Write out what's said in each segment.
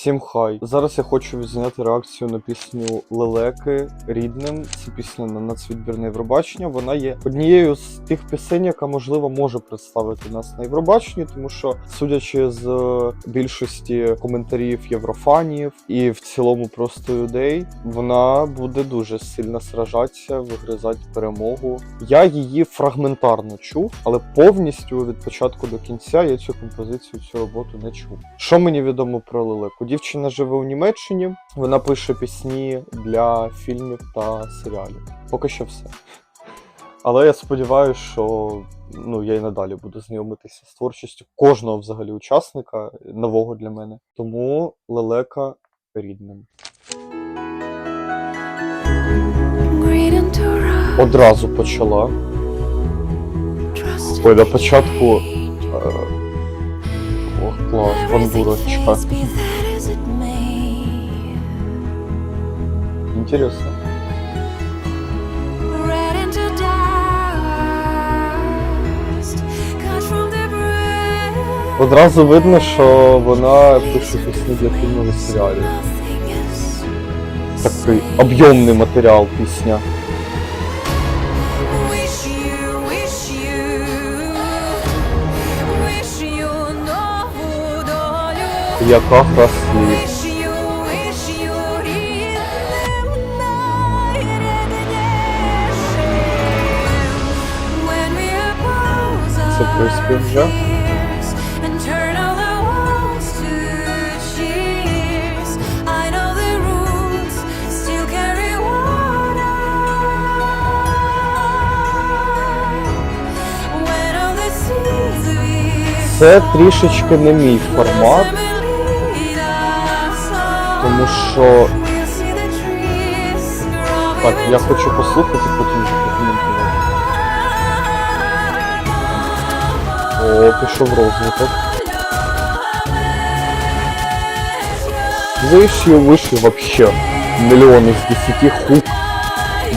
Всім хай. Зараз я хочу відзняти реакцію на пісню Лелеки рідним. Це пісня на нацвідбірне Євробачення. Вона є однією з тих пісень, яка можливо може представити нас на Євробаченні, тому що, судячи з е, більшості коментарів єврофанів і в цілому просто людей, вона буде дуже сильно сражатися, вигризати перемогу. Я її фрагментарно чув, але повністю від початку до кінця я цю композицію, цю роботу не чув. Що мені відомо про Лелеку? Дівчина живе у Німеччині, вона пише пісні для фільмів та серіалів. Поки що все. Але я сподіваюся, що ну, я і надалі буду знайомитися з творчістю кожного взагалі учасника нового для мене. Тому Лелека рідним. Одразу почала. Ой, на початку. Е, О, клас, бандурочка. Breath. Одразу видно, що вона пише пісні для фільмів і серіалів. Такий об'ємний матеріал пісня. Wish you, seas we Це трішечки не мій формат, тому що так, я хочу послухати, потім вже О, пішов розвиток. Виші, виші вообще. Мільйон із десяти хук.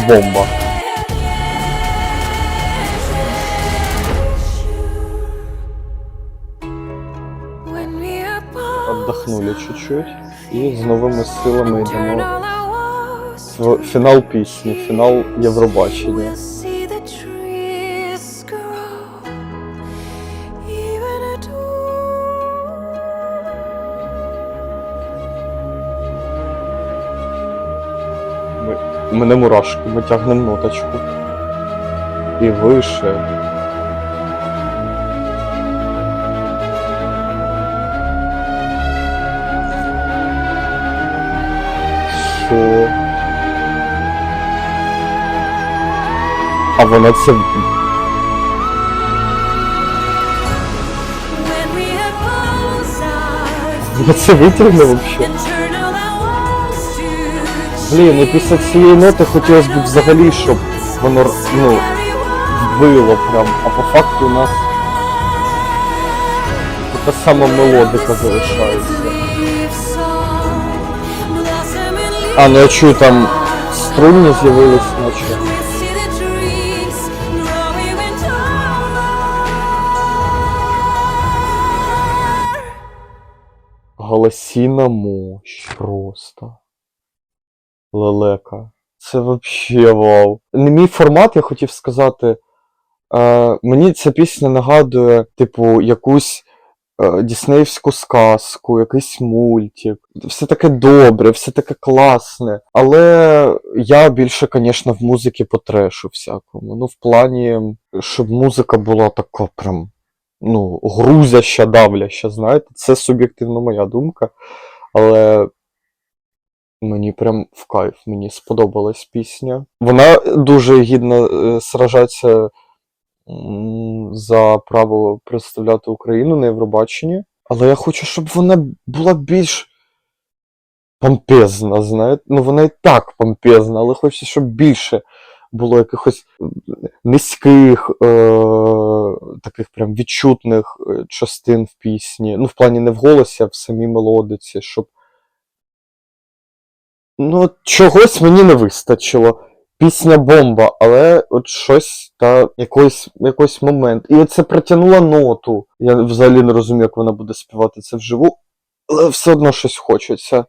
Бомба. Отдохнули чуть-чуть. І з новими силами йдемо в фінал пісні, фінал Євробачення. У мене мурашки, ми тягнемо ноточку. І вище. Що? А вона це. Вона це витягне взагалі. Блін, і після цієї ноти хотілося б взагалі, щоб воно ну, вбило прям, а по факту у нас така сама мелодика залишається. А, ну я чую там струнні з'явились taller. Голосіна мощь просто. Лелека. Це вообще вау. Не мій формат, я хотів сказати. Е, мені ця пісня нагадує, типу, якусь е, діснеївську сказку, якийсь мультик. Все таке добре, все таке класне. Але я більше, звісно, в музиці по трешу всякому. Ну, в плані, щоб музика була така прям ну, грузяща, давляща, знаєте, це суб'єктивно моя думка, але мені прям в кайф, мені сподобалась пісня. Вона дуже гідно е, сражається за право представляти Україну на Євробаченні, але я хочу, щоб вона була більш помпезна, знаєте. Ну, вона і так помпезна, але хочеться, щоб більше було якихось низьких, е, таких прям відчутних е, частин в пісні. Ну, в плані не в голосі, а в самій мелодиці, щоб. Ну, чогось мені не вистачило. Пісня бомба, але от щось та якийсь, якийсь момент. І це притягнуло ноту. Я взагалі не розумію, як вона буде співати це вживу. але все одно щось хочеться.